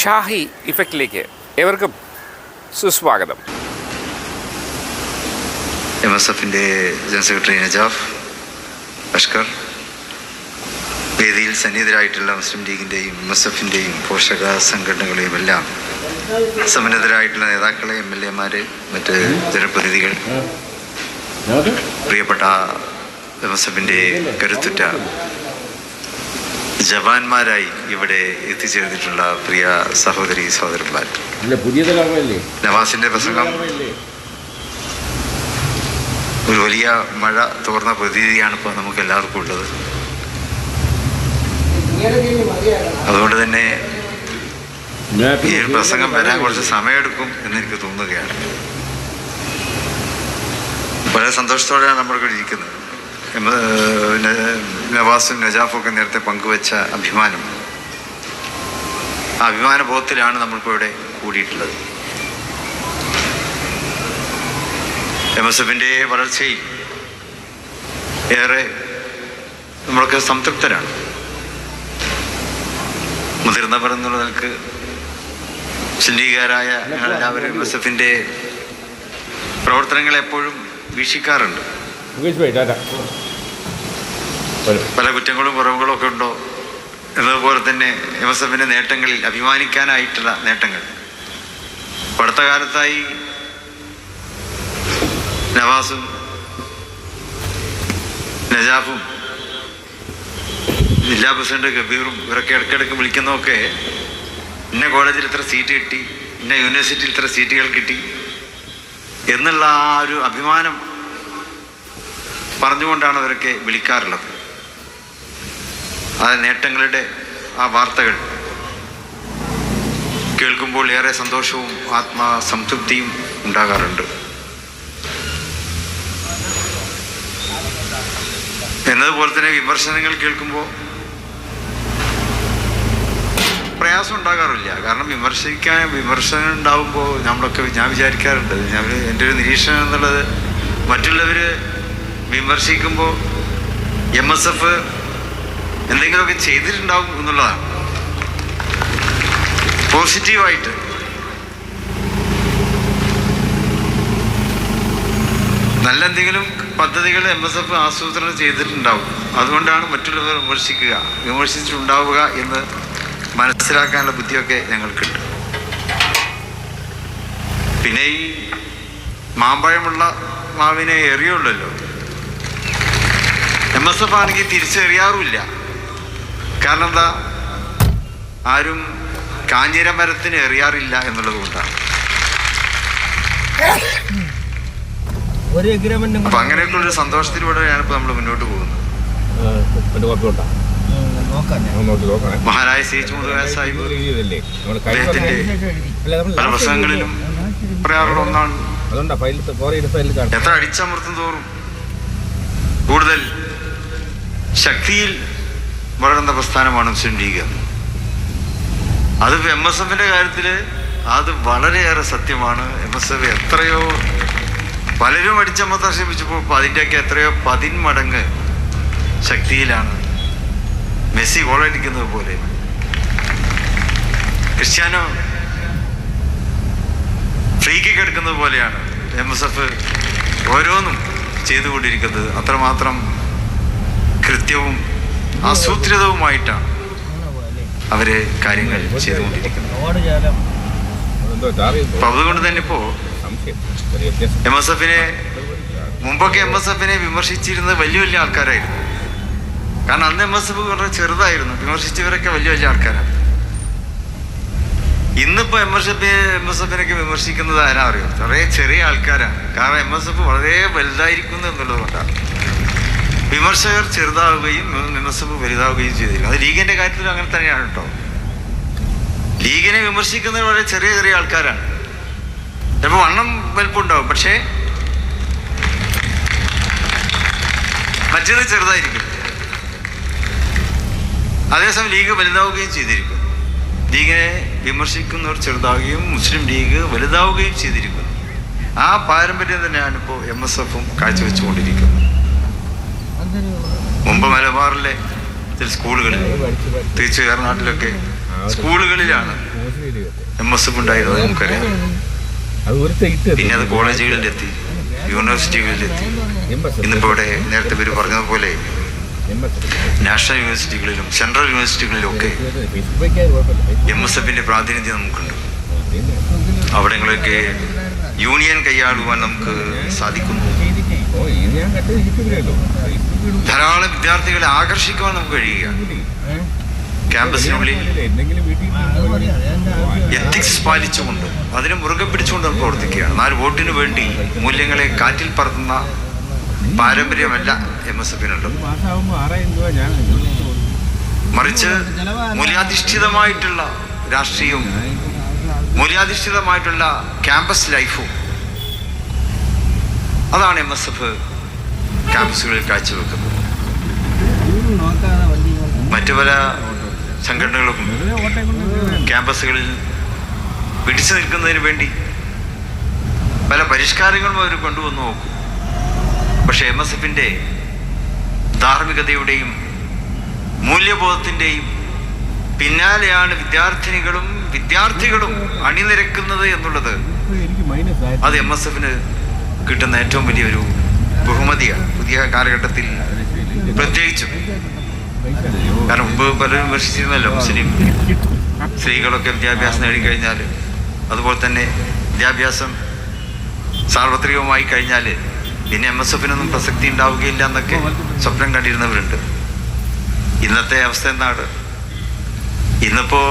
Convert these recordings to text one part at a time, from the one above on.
ഷാഹി ഇഫക്റ്റിലേക്ക് ഏവർക്കും സുസ്വാഗതം. എം എസ് എഫിന്റെ ജനറൽ സെക്രട്ടറി നജാഫ് അഷ്കർ വേദിയിൽ സന്നിഹിതരായിട്ടുള്ള മുസ്ലിം ലീഗിന്റെയും എം എസ് എഫിന്റെയും പോഷക സംഘടനകളെയും എല്ലാം സമ്മന്നതരായിട്ടുള്ള നേതാക്കളെ എം എൽ എമാർ മറ്റ് ജനപ്രതിനിധികൾ പ്രിയപ്പെട്ട എം എസ് എഫിന്റെ കരുത്തുറ്റ ജവാന്മാരായി ഇവിടെ എത്തിച്ചേർന്നിട്ടുള്ള പ്രിയ സഹോദരി സഹോദരന്മാർ. നവാസിന്റെ പ്രസംഗം. ഒരു വലിയ മഴ തോർന്ന പ്രതീതിയാണ് ഇപ്പോൾ നമുക്ക് എല്ലാവർക്കും ഉള്ളത്. അതുകൊണ്ട് തന്നെ ഈ പ്രസംഗം വരാൻ കുറച്ച് സമയമെടുക്കും എന്ന് എനിക്ക് തോന്നുകയാണ്. വളരെ സന്തോഷത്തോടെയാണ് നമ്മളിവിടെ ഇരിക്കുന്നത്. നവാസും നജാഫൊക്കെ നേരത്തെ പങ്കുവച്ച അഭിമാനം. ആ അഭിമാനബോധത്തിലാണ് നമ്മളിപ്പോൾ ഇവിടെ കൂടിയിട്ടുള്ളത് എം എസ് എഫിന്റെ വളർച്ചയിൽ ഏറെ നമ്മളൊക്കെ സംതൃപ്തരാണ്. മുതിർന്നവർ എന്നുള്ള നിലയ്ക്ക് ചിന്തികാരായ ഞങ്ങളെല്ലാവരും എം എസ് എഫിന്റെ പ്രവർത്തനങ്ങൾ എപ്പോഴും വീക്ഷിക്കാറുണ്ട്. പല കുറ്റങ്ങളും കുറവുകളും ഒക്കെ ഉണ്ടോ? എന്നതുപോലെ തന്നെ എം എസ് എഫിന്റെ നേട്ടങ്ങളിൽ അഭിമാനിക്കാനായിട്ടുള്ള നേട്ടങ്ങൾ. അടുത്ത കാലത്തായി നവാസും നജാഫും ജില്ലാ പ്രസിഡന്റ് ഗബീറും ഇവരൊക്കെ ഇടയ്ക്കിടയ്ക്ക് വിളിക്കുന്നതൊക്കെ ഇന്ന കോളേജിൽ ഇത്ര സീറ്റ് കിട്ടി ഇന്ന യൂണിവേഴ്സിറ്റിയിൽ ഇത്ര സീറ്റുകൾ കിട്ടി എന്നുള്ള ആ ഒരു അഭിമാനം പറഞ്ഞുകൊണ്ടാണ് അവരൊക്കെ വിളിക്കാറുള്ളത്. ആ നേട്ടങ്ങളുടെ ആ വാർത്തകൾ കേൾക്കുമ്പോൾ ഏറെ സന്തോഷവും ആത്മസംതൃപ്തിയും ഉണ്ടാകാറുണ്ട്. എന്നതുപോലെ തന്നെ വിമർശനങ്ങൾ കേൾക്കുമ്പോൾ പ്രയാസം ഉണ്ടാകാറില്ല. കാരണം വിമർശിക്കാൻ വിമർശനം ഉണ്ടാകുമ്പോൾ നമ്മളൊക്കെ ഞാൻ വിചാരിക്കാറുണ്ട്. ഞാൻ എന്റെ ഒരു നിരീക്ഷണം എന്നുള്ളത് മറ്റുള്ളവർ വിമർശിക്കുമ്പോൾ എം എസ് എഫ് എന്തെങ്കിലുമൊക്കെ ചെയ്തിട്ടുണ്ടാവും എന്നുള്ളതാണ്. പോസിറ്റീവായിട്ട്. നല്ല എന്തെങ്കിലും പദ്ധതികൾ എം എസ് എഫ് ആസൂത്രണം ചെയ്തിട്ടുണ്ടാവും. അതുകൊണ്ടാണ് മറ്റുള്ളവർ വിമർശിക്കുക. വിമർശിച്ചിട്ടുണ്ടാവുക എന്ന് മനസ്സിലാക്കാനുള്ള ബുദ്ധിയൊക്കെ ഞങ്ങൾക്കുണ്ട്. പിന്നെ ഈ മാമ്പഴമുള്ള മാവിനെ എറിയുള്ളല്ലോ. എം എസ് എഫ് ആണെങ്കിൽ തിരിച്ചെറിയാറുമില്ല. കാരണം എന്താ ആരും കാഞ്ഞിരമരത്തിന് എറിയാറില്ല എന്നുള്ളത് കൊണ്ടാണ്. അപ്പൊ അങ്ങനെയൊക്കെ ഒരു സന്തോഷത്തിലൂടെയാണ് ഇപ്പൊ നമ്മൾ മുന്നോട്ട് പോകുന്നത്. മഹാരായ സി എച്ച് മുതുകായ സാഹിബ് നമ്മൾ അദ്ദേഹത്തിന്റെ അല്ല നമ്മൾ പല പ്രസംഗങ്ങളിലും പറയാറുള്ള ഒന്നാണ്. എത്ര അടിച്ചമർത്തും തോറും കൂടുതൽ ശക്തിയിൽ വളരുന്ന പ്രസ്ഥാനമാണ് മുസ്ലിം ലീഗ്. അത് എം എസ് എഫിന്റെ കാര്യത്തിൽ അത് വളരെയേറെ സത്യമാണ്. എം എസ് എഫ് എത്രയോ പലരും അടിച്ചമർത്താൻ ശ്രമിച്ചപ്പോൾ അതിന്റെയൊക്കെ എത്രയോ പതിന്മടങ്ങ് ശക്തിയിലാണ് മെസ്സി ഗോളടിക്കുന്നത് പോലെ. ക്രിസ്ത്യാനോ ഫ്രീ കിക്ക് എടുക്കുന്നത് പോലെയാണ് എം എസ് എഫ് ഓരോന്നും ചെയ്തുകൊണ്ടിരിക്കുന്നത്. അത്രമാത്രം കൃത്യവും ആസൂത്രിതവുമായിട്ടാണ് അവർ കാര്യങ്ങൾ ചെയ്തുകൊണ്ടിരിക്കുന്നത്. അപ്പൊ അതുകൊണ്ട് തന്നെ ഇപ്പോ എം എസ് എഫിനെ മുമ്പൊക്കെ എം എസ് എഫിനെ വിമർശിച്ചിരുന്നത് വലിയ വലിയ ആൾക്കാരായിരുന്നു. കാരണം അന്ന് എം എസ് എഫ് വളരെ ചെറുതായിരുന്നു. വിമർശിച്ചവരൊക്കെ വലിയ വലിയ ആൾക്കാരാണ്. ഇന്നിപ്പോ M S F M S എഫിനൊക്കെ വിമർശിക്കുന്നത് ആരാ അറിയോ? വളരെ ചെറിയ ആൾക്കാരാണ്. കാരണം എം എസ് എഫ് വളരെ വലുതായിരിക്കുന്നു എന്നുള്ളത് കൊണ്ടാണ്. വിമർശകർ ചെറുതാവുകയും വിമർശകർ വലുതാവുകയും ചെയ്തിരിക്കും അത് ലീഗിന്റെ കാര്യത്തിൽ അങ്ങനെ തന്നെയാണ് കേട്ടോ ലീഗിനെ വിമർശിക്കുന്നത് വളരെ ചെറിയ ചെറിയ ആൾക്കാരാണ്. ചിലപ്പോൾ വണ്ണം വലുപ്പമുണ്ടാവും പക്ഷേ മറ്റേത് ചെറുതായിരിക്കും. അതേസമയം ലീഗ് വലുതാവുകയും ചെയ്തിരിക്കും ലീഗിനെ വിമർശിക്കുന്നവർ ചെറുതാവുകയും മുസ്ലിം ലീഗ് വലുതാവുകയും ചെയ്തിരിക്കുന്നു. ആ പാരമ്പര്യം തന്നെയാണ് ഇപ്പോൾ എം എസ് എഫും കാഴ്ചവെച്ചുകൊണ്ടിരിക്കുന്നത്. മുമ്പ് മലബാറിലെ ചില സ്കൂളുകളിൽ തിരിച്ച് കർണാട്ടിലൊക്കെ സ്കൂളുകളിലാണ് എം എസ് എഫ് ഉണ്ടായിരുന്നത് നമുക്കറിയാം. പിന്നെ അത് കോളേജുകളിലെത്തി യൂണിവേഴ്സിറ്റികളിലെത്തി. ഇന്നിപ്പോൾ ഇവിടെ നേരത്തെ പേര് പറഞ്ഞതുപോലെ നാഷണൽ യൂണിവേഴ്സിറ്റികളിലും സെൻട്രൽ യൂണിവേഴ്സിറ്റികളിലും ഒക്കെ എം എസ് എഫിന്റെ പ്രാതിനിധ്യം നമുക്കുണ്ട്. അവിടങ്ങളൊക്കെ യൂണിയൻ കൈയാളുവാൻ നമുക്ക് സാധിക്കുന്നു. ധാരാളം വിദ്യാർത്ഥികളെ ആകർഷിക്കുവാൻ നമുക്ക് കഴിയുക. ക്യാമ്പസിനുള്ളിൽ എത്തിക്സ് പാലിച്ചുകൊണ്ട് അതിനെ മുറുകെ പിടിച്ചുകൊണ്ട് പ്രവർത്തിക്കുകയാണ്. നാല് വോട്ടിന് വേണ്ടി മൂല്യങ്ങളെ കാറ്റിൽ പറത്തുന്ന പാരമ്പര്യമല്ല എം എസ് എഫിനുണ്ട്. മറിച്ച് മൂല്യാധിഷ്ഠിതമായിട്ടുള്ള രാഷ്ട്രീയവും മൂല്യാധിഷ്ഠിതമായിട്ടുള്ള ക്യാമ്പസ് ലൈഫും അതാണ് എം എസ് എഫ് ക്യാമ്പസുകളിൽ കാഴ്ചവെക്കുന്നത് മറ്റു പല സംഘടനകളും ക്യാമ്പസുകളിൽ പിടിച്ചു നിൽക്കുന്നതിന് വേണ്ടി പല പരിഷ്കാരങ്ങളും അവർ കൊണ്ടുവന്നു നോക്കും. പക്ഷേ എം എസ് എഫിന്റെ ധാർമ്മികതയുടെയും മൂല്യബോധത്തിന്റെയും പിന്നാലെയാണ് വിദ്യാർത്ഥിനികളും വിദ്യാർത്ഥികളും അണിനിരക്കുന്നത് എന്നുള്ളത്. അത് എം എസ് എഫിന് കിട്ടുന്ന ഏറ്റവും വലിയൊരു ബഹുമതിയാണ്. പുതിയ കാലഘട്ടത്തിൽ പ്രത്യേകിച്ചും. കാരണം മുമ്പ് പലരും വിമർശിച്ചിരുന്നല്ലോ മുസ്ലിം സ്ത്രീകളൊക്കെ വിദ്യാഭ്യാസം നേടിക്കഴിഞ്ഞാൽ അതുപോലെ തന്നെ വിദ്യാഭ്യാസം സാർവത്രികമായി കഴിഞ്ഞാൽ പിന്നെ എം എസ് എഫിനൊന്നും പ്രസക്തി ഉണ്ടാവുകയില്ല എന്നൊക്കെ സ്വപ്നം കണ്ടിരുന്നവരുണ്ട്. ഇന്നത്തെ അവസ്ഥ എന്താണ്? ഇന്നിപ്പോൾ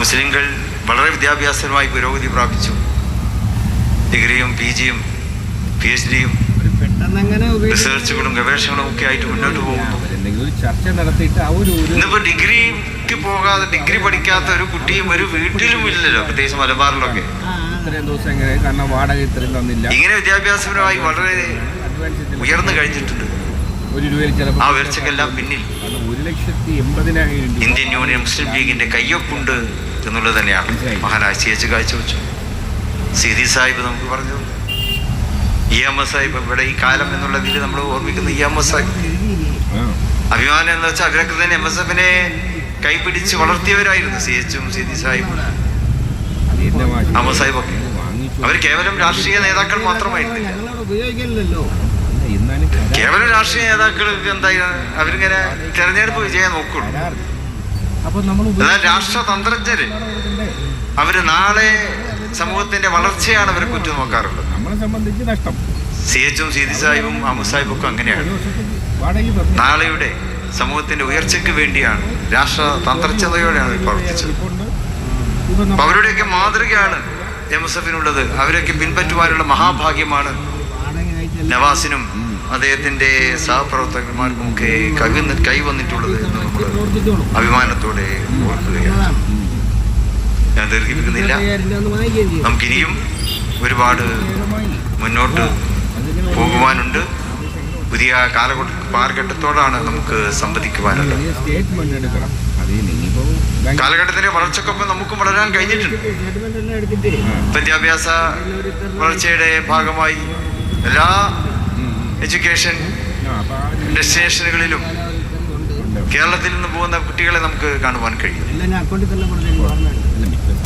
മുസ്ലിങ്ങൾ വളരെ വിദ്യാഭ്യാസമായി പുരോഗതി പ്രാപിച്ചു. ഡിഗ്രിയും പി ജിയും പി എച്ച് ഡിയും റിസർച്ചുകളും ഗവേഷണങ്ങളും ഒക്കെ ആയിട്ട് മുന്നോട്ട് പോകുന്നു. ചർച്ച നടത്തിയിട്ട് ആ ഒരു ഇന്നിപ്പോ ഡിഗ്രിക്ക് പോകാതെ ഡിഗ്രി പഠിക്കാത്ത ഒരു കുട്ടിയും ഒരു വീട്ടിലും ഇല്ലല്ലോ പ്രത്യേകിച്ച് മലബാറിലൊക്കെ. ഇങ്ങനെ വിദ്യാഭ്യാസപരമായി വളരെ. ഉയർന്നു കഴിഞ്ഞിട്ടുണ്ട്. ആ ഉയർച്ചക്കെല്ലാം പിന്നിൽ. ഇന്ത്യൻ യൂണിയൻ മുസ്ലിം ലീഗിന്റെ കയ്യൊപ്പുണ്ട് എന്നുള്ളത് തന്നെയാണ്. മഹാനാശിയച്ച് കാഴ്ചവെച്ചു. സീതി സാഹിബ് നമുക്ക് പറഞ്ഞു ഇ എം എസ് സാഹിബ് ഇവിടെ ഈ കാലം എന്നുള്ള ഇതിൽ നമ്മൾ ഓർമ്മിക്കുന്ന ഇ എം എസ് ഐ. അഭിമാനം എന്ന് വെച്ചാൽ അവരൊക്കെ തന്നെ എം എസ് എഫിനെ കൈപിടിച്ച് വളർത്തിയവരായിരുന്നു സി എച്ചും സി ഡി സാഹിബും. അമ്മ അവർ കേവലം രാഷ്ട്രീയ നേതാക്കൾ മാത്രമായിരുന്നില്ല കേവലം രാഷ്ട്രീയ നേതാക്കൾക്ക് എന്താ അവരിങ്ങനെ തെരഞ്ഞെടുപ്പ് വിജയം നോക്കുള്ളൂ. എന്നാൽ രാഷ്ട്രതന്ത്രജ്ഞര് അവർ നാളെ സമൂഹത്തിന്റെ വളർച്ചയാണ് അവർ കുറ്റു നോക്കാറുള്ളത്. നമ്മളെ സംബന്ധിച്ച് നഷ്ടം. സി എച്ചും സീതി സാഹിബും അഹമ്മദ് സാഹിബും ഒക്കെ അങ്ങനെയാണ്. നാളെയുടെ സമൂഹത്തിന്റെ ഉയർച്ചയ്ക്ക് വേണ്ടിയാണ് രാഷ്ട്ര തന്ത്രച്ചതയോടെയാണ് പ്രവർത്തിച്ചത്. അപ്പൊ അവരുടെയൊക്കെ മാതൃകയാണ് എം എസ് എഫിനുള്ളത്. അവരൊക്കെ പിൻപറ്റുവാനുള്ള മഹാഭാഗ്യമാണ് നവാസിനും അദ്ദേഹത്തിന്റെ സഹപ്രവർത്തകന്മാർക്കും ഒക്കെ കവിന്ന് കൈവന്നിട്ടുള്ളത് എന്ന് നമ്മൾ അഭിമാനത്തോടെ ഓർക്കുകയാണ്. ഞാൻ ദീർഘിപ്പിക്കുന്നില്ല. നമുക്കിനിയും ഒരുപാട് മുന്നോട്ട് പോകുവാനുണ്ട്. പുതിയ കാലഘട്ട കാലഘട്ടത്തോടാണ് നമുക്ക് സംവദിക്കുവാനുള്ളത്. കാലഘട്ടത്തിന്റെ വളർച്ചക്കൊപ്പം നമുക്കും വളരാൻ കഴിഞ്ഞിട്ടുണ്ട്. വിദ്യാഭ്യാസ വളർച്ചയുടെ ഭാഗമായി എല്ലാ. എഡ്യൂക്കേഷൻ ഡെസ്റ്റിനേഷനുകളിലും കേരളത്തിൽ നിന്ന് പോകുന്ന കുട്ടികളെ നമുക്ക് കാണുവാൻ കഴിയും.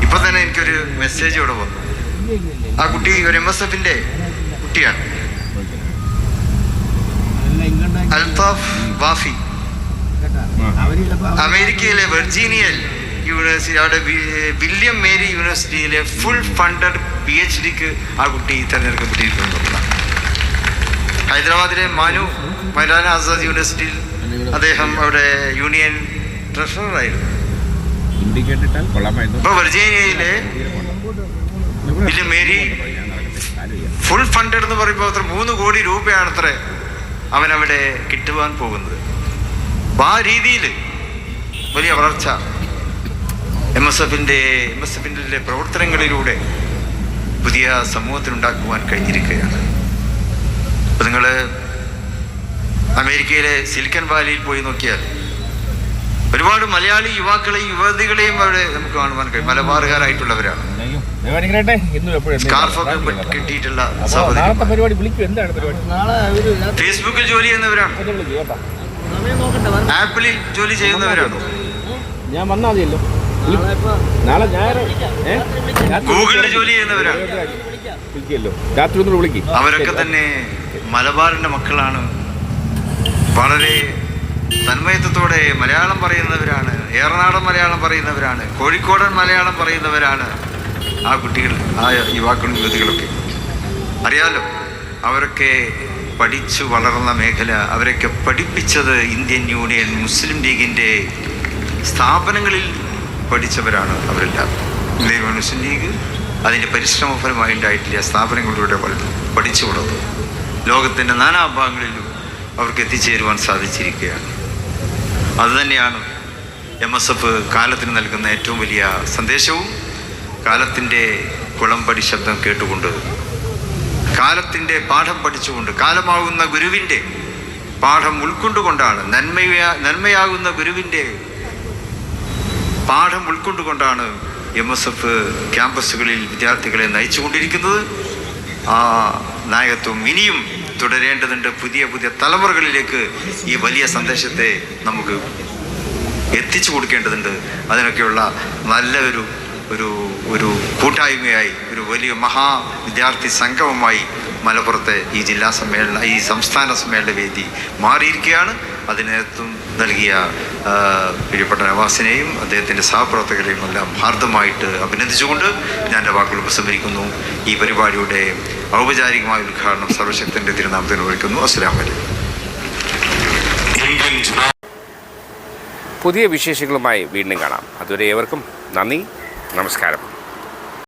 ഇപ്പൊ തന്നെ എനിക്കൊരു മെസ്സേജ് ഇവിടെ വന്നു. ആ കുട്ടി ഒരു എം എസ് എഫിന്റെ കുട്ടിയാണ്. അൽതാഫ് വാഫി. അമേരിക്കയിലെ വെർജീനിയൽ യൂണിവേഴ്സിറ്റി അവിടെ വില്യം മേരി യൂണിവേഴ്സിറ്റിയിലെ ഫുൾ ഫണ്ടഡ് പി എച്ച് ഡിക്ക് ആ കുട്ടി തിരഞ്ഞെടുക്കപ്പെട്ടിരിക്കുന്നു. ഹൈദരാബാദിലെ മാനു മൗലാന ആസാദ് യൂണിവേഴ്സിറ്റിയിൽ അദ്ദേഹം അവിടെ യൂണിയൻ ട്രഷററായിരുന്നു. ഇപ്പൊ വെർജീനിയയിലെ വില്യം മേരി ഫുൾ ഫണ്ടഡ് എന്ന് പറയുമ്പോൾ അത്ര മൂന്ന് കോടി രൂപയാണ് അത്ര അവനവിടെ കിട്ടുവാൻ പോകുന്നത്. അപ്പം ആ രീതിയിൽ വലിയ വളർച്ച എം എസ് എഫിന്റെ എം എസ് എഫിന്റെ പ്രവർത്തനങ്ങളിലൂടെ പുതിയ സമൂഹത്തിനുണ്ടാക്കുവാൻ കഴിഞ്ഞിരിക്കുകയാണ്. അപ്പം നിങ്ങൾ അമേരിക്കയിലെ സിലിക്കൺ വാലിയിൽ പോയി നോക്കിയാൽ ഒരുപാട് മലയാളി യുവാക്കളെയും യുവതികളെയും അവിടെ നമുക്ക് കാണുവാൻ കഴിയും. മലബാറുകാരായിട്ടുള്ളവരാണ്. ഇന്നും എപ്പോഴും കിട്ടിയിട്ടുള്ള നാളത്തെ പരിപാടി വിളിക്കും. എന്താണ് ഫേസ്ബുക്കിൽ ജോലി ചെയ്യുന്നവരാണ്. ആപ്പിളിൽ ജോലി ചെയ്യുന്നവരാണോ? ഞാൻ വന്നാൽ മതിയല്ലോ നാളെ ഏ? ഗൂഗിളിൽ ജോലി ചെയ്യുന്നവരാണ്? വിളിക്കുമല്ലോ രാത്രി ഒന്ന് വിളിക്കും. അവരൊക്കെ തന്നെ മലബാറിന്റെ മക്കളാണ്. വളരെ തന്മയത്വത്തോടെ മലയാളം പറയുന്നവരാണ്. ഏറനാടൻ മലയാളം പറയുന്നവരാണ്. കോഴിക്കോടൻ മലയാളം പറയുന്നവരാണ്. ആ കുട്ടികൾ ആ യുവാക്കളും യുവതികളൊക്കെ. അറിയാലോ അവരൊക്കെ പഠിച്ചു വളർന്ന മേഖല അവരൊക്കെ പഠിപ്പിച്ചത് ഇന്ത്യൻ യൂണിയൻ മുസ്ലിം ലീഗിന്റെ സ്ഥാപനങ്ങളിൽ പഠിച്ചവരാണ് അവരെല്ലാം. ഇന്ത്യൻ മുസ്ലിം ലീഗ് അതിന്റെ പരിശ്രമഫലമായി ഉണ്ടായിട്ടില്ല സ്ഥാപനങ്ങളിലൂടെ പഠിച്ചു വളർന്നു. ലോകത്തിന്റെ നാനാഭാഗങ്ങളിലും അവർക്ക് എത്തിച്ചേരുവാൻ സാധിച്ചിരിക്കുകയാണ്. അതുതന്നെയാണ് എം എസ് എഫ് കാലത്തിന് നൽകുന്ന ഏറ്റവും വലിയ സന്ദേശവും കാലത്തിന്റെ കുളമ്പടി ശബ്ദം കേട്ടുകൊണ്ട് കാലത്തിന്റെ പാഠം പഠിച്ചുകൊണ്ട് കാലമാകുന്ന ഗുരുവിന്റെ പാഠം ഉൾക്കൊണ്ടുകൊണ്ടാണ് നന്മയാ നന്മയാകുന്ന ഗുരുവിന്റെ പാഠം ഉൾക്കൊണ്ടുകൊണ്ടാണ് എം എസ് എഫ് ക്യാമ്പസുകളിൽ വിദ്യാർത്ഥികളെ നയിച്ചുകൊണ്ടിരിക്കുന്നത്. ആ നായകത്വം ഇനിയും തുടരേണ്ടതുണ്ട്. പുതിയ പുതിയ തലമുറകളിലേക്ക് ഈ വലിയ സന്ദേശത്തെ നമുക്ക് എത്തിച്ചു കൊടുക്കേണ്ടതുണ്ട്. അതിനൊക്കെയുള്ള നല്ല ഒരു ഒരു കൂട്ടായ്മയായി ഒരു വലിയ മഹാ വിദ്യാർത്ഥി സംഗമമായി മലപ്പുറത്തെ ഈ ജില്ലാ സമ്മേളന ഈ സംസ്ഥാന സമ്മേളന വേദി മാറിയിരിക്കുകയാണ്. അതിന് നൽകിയ പ്രിയപ്പെട്ട നവാസിനെയും അദ്ദേഹത്തിന്റെ സഹപ്രവർത്തകരെയും എല്ലാം ഹാർദ്ദമായിട്ട് അഭിനന്ദിച്ചുകൊണ്ട് ഞാൻ എന്റെ വാക്കുകൾ ഉപസംഹരിക്കുന്നു. ഈ പരിപാടിയുടെ ഔപചാരികമായ ഉദ്ഘാടനം സർവശക്തന്റെ തിരുനാമത്തിന് നിർവഹിക്കുന്നു അസ്സലാമു വലൈക്കും പുതിയ വിശേഷങ്ങളുമായി വീണ്ടും കാണാം. അതുവരെ ഏവർക്കും നന്ദി. Namaskaram.